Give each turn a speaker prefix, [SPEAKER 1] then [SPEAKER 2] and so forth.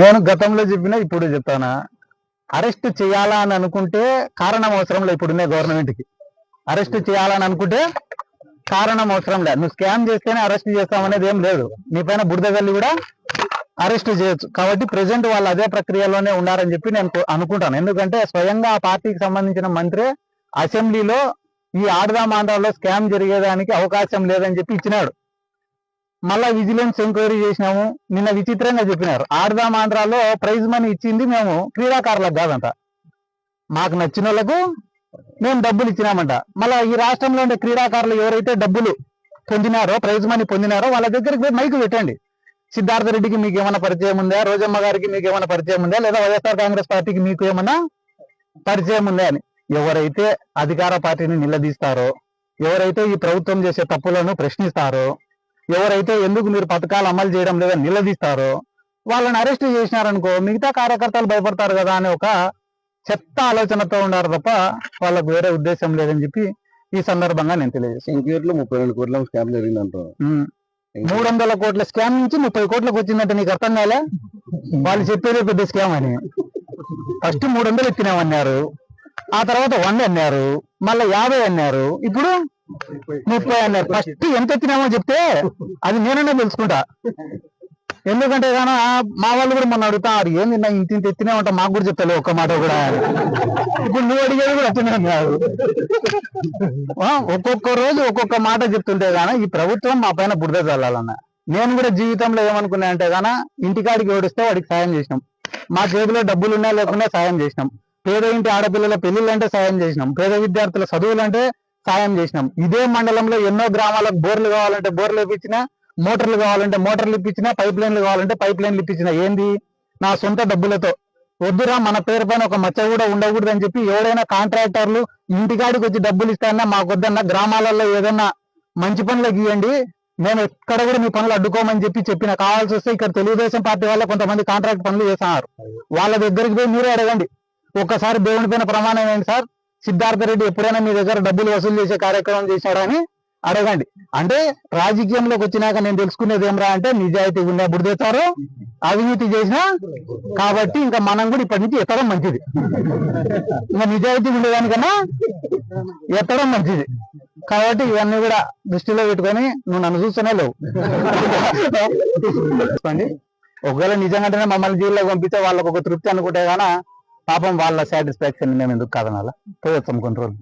[SPEAKER 1] నేను గతంలో చెప్పినా ఇప్పుడు చెప్తానా? అరెస్ట్ చేయాలా అని అనుకుంటే కారణం అవసరం లే ఇప్పుడున్న గవర్నమెంట్కి అరెస్ట్ చేయాలని అనుకుంటే కారణం అవసరం లేదు. నువ్వు స్కామ్ చేస్తేనే అరెస్ట్ చేస్తామనేది ఏం లేదు. నీ పైన బుడిదగల్లి కూడా అరెస్ట్ చేయొచ్చు. కాబట్టి ప్రెసెంట్ వాళ్ళు అదే ప్రక్రియలోనే ఉన్నారని చెప్పి నేను అనుకుంటాను. ఎందుకంటే స్వయంగా ఆ పార్టీకి సంబంధించిన మంత్రి అసెంబ్లీలో ఈ ఆడదాం ఆంధ్రాలో స్కామ్ జరిగేదానికి అవకాశం లేదని చెప్పి ఇచ్చినాడు. మళ్ళా విజిలెన్స్ ఎంక్వైరీ చేసినాము. నిన్న విచిత్రంగా చెప్పినారు. ఆడదాం ఆంధ్రాలో ప్రైజ్ మనీ ఇచ్చింది మేము క్రీడాకారులకు కాదంట. మాకు నచ్చిన వాళ్ళకు మేము డబ్బులు ఇచ్చినామంట. మళ్ళా ఈ రాష్ట్రంలో ఉండే క్రీడాకారులు ఎవరైతే డబ్బులు పొందినారో ప్రైజ్ మనీ పొందినారో వాళ్ళ దగ్గరికి పోయి మైకు పెట్టండి. సిద్ధార్థ రెడ్డికి మీకు ఏమైనా పరిచయం ఉందా? రోజమ్మ గారికి మీకు ఏమైనా పరిచయం ఉందా? లేదా వైఎస్ఆర్ కాంగ్రెస్ పార్టీకి మీకు ఏమైనా పరిచయం ఉందా అని. ఎవరైతే అధికార పార్టీని నిలదీస్తారో ఎవరైతే ఈ ప్రభుత్వం చేసే తప్పులను ప్రశ్నిస్తారో ఎవరైతే ఎందుకు మీరు పథకాలు అమలు చేయడం లేదని నిలదీస్తారో వాళ్ళని అరెస్ట్ చేసినారనుకో మిగతా కార్యకర్తలు భయపడతారు కదా అని ఒక చెత్త ఆలోచనతో ఉన్నారు తప్ప వాళ్ళకు వేరే ఉద్దేశం లేదని చెప్పి ఈ సందర్భంగా నేను తెలియజేస్తాను.
[SPEAKER 2] ముప్పై రెండు కోట్ల స్కామ్ జరిగిందంట.
[SPEAKER 1] మూడు వందల కోట్ల స్కామ్ నుంచి ముప్పై కోట్లకు వచ్చిందంటే నీకు అర్థం కాలే? వాళ్ళు చెప్పేదే పెద్ద స్కామ్ అని. ఫస్ట్ మూడు వందలు ఎత్తినామన్నారు. ఆ తర్వాత వంద అన్నారు. మళ్ళీ యాభై అన్నారు. ఇప్పుడు ముప్పై అన్నారు ఫస్ట్ ఎంత ఎత్తినామో చెప్తే అది నేనన్నా తెలుసుకుంటా. ఎందుకంటే గాన మా వాళ్ళు కూడా మొన్న అడుగుతారు ఏంది నా ఇంత ఇంత ఎత్తినామంట మాకు కూడా చెప్తాను ఒక్క మాట కూడా. ఇప్పుడు నువ్వు అడిగేది కూడా అట్లనే అన్నారు ఆ, ఒక్కొక్క రోజు ఒక్కొక్క మాట చెప్తుంటే గాన ఈ ప్రభుత్వం మా పైన బురద చల్లాలన్న నేను కూడా జీవితంలో ఏమనుకున్నా అంటే గాన ఇంటికాడికి ఓడిస్తే వాడికి సాయం చేసినాం. మా చేతిలో డబ్బులు ఉన్నా లేకున్నా సాయం చేసినాం. పేద ఇంటి ఆడపిల్లల పెళ్ళిళ్ళంటే సాయం చేసినాం. పేద విద్యార్థుల చదువులంటే సాయం చేసినాం. ఇదే మండలంలో ఎన్నో గ్రామాలకు బోర్లు కావాలంటే బోర్లు ఇప్పించినా మోటార్లు కావాలంటే మోటార్లు ఇప్పించినా పైప్ లైన్లు కావాలంటే పైప్ లైన్లు ఇప్పించిన. ఏంది? నా సొంత డబ్బులతో. వద్దురా మన పేరు పైన ఒక మచ్చ కూడా ఉండకూడదు అని చెప్పి ఎవడైనా కాంట్రాక్టర్లు ఇంటికాడికి వచ్చి డబ్బులు ఇస్తానన్నా మాకు వద్దన్నా గ్రామాలలో ఏదన్నా మంచి పనులు గీయండి మేము ఎక్కడ కూడా మీ పనులు అడ్డుకోమని చెప్పి చెప్పిన. కావాల్సి వస్తే ఇక్కడ తెలుగుదేశం పార్టీ వల్ల కొంతమంది కాంట్రాక్ట్ పనులు చేస్తున్నారు. వాళ్ళ దగ్గరికి పోయి మీరే అడగండి. ఒక్కసారి దేవుని పైన ప్రమాణం ఏంటి సార్? సిద్ధార్థ రెడ్డి ఎప్పుడైనా మీ దగ్గర డబ్బులు వసూలు చేసే కార్యక్రమం చేశాడని అడగండి. అంటే రాజకీయంలోకి వచ్చినాక నేను తెలుసుకునేది ఏమరా అంటే నిజాయితీ ఉన్న బుడిదేస్తారు అవినీతి చేసినా కాబట్టి ఇంకా మనం కూడా ఇప్పటి నుంచి ఎత్తడం మంచిది. ఇంకా నిజాయితీ ఉండేదానికన్నా ఎత్తడం మంచిది. కాబట్టి ఇవన్నీ కూడా దృష్టిలో పెట్టుకొని నువ్వు నన్ను చూస్తూనే లేవు. చూసుకోండి ఒకవేళ నిజంగానే మమ్మల్ని జీవిలో పంపిస్తే వాళ్ళకు ఒక తృప్తి అనుకుంటే కానీ పాపం వాళ్ళ సాటిస్ఫాక్షన్ మేము ఎందుకు కాదనాలా? పోయొచ్చాం కొన్ని రోజులు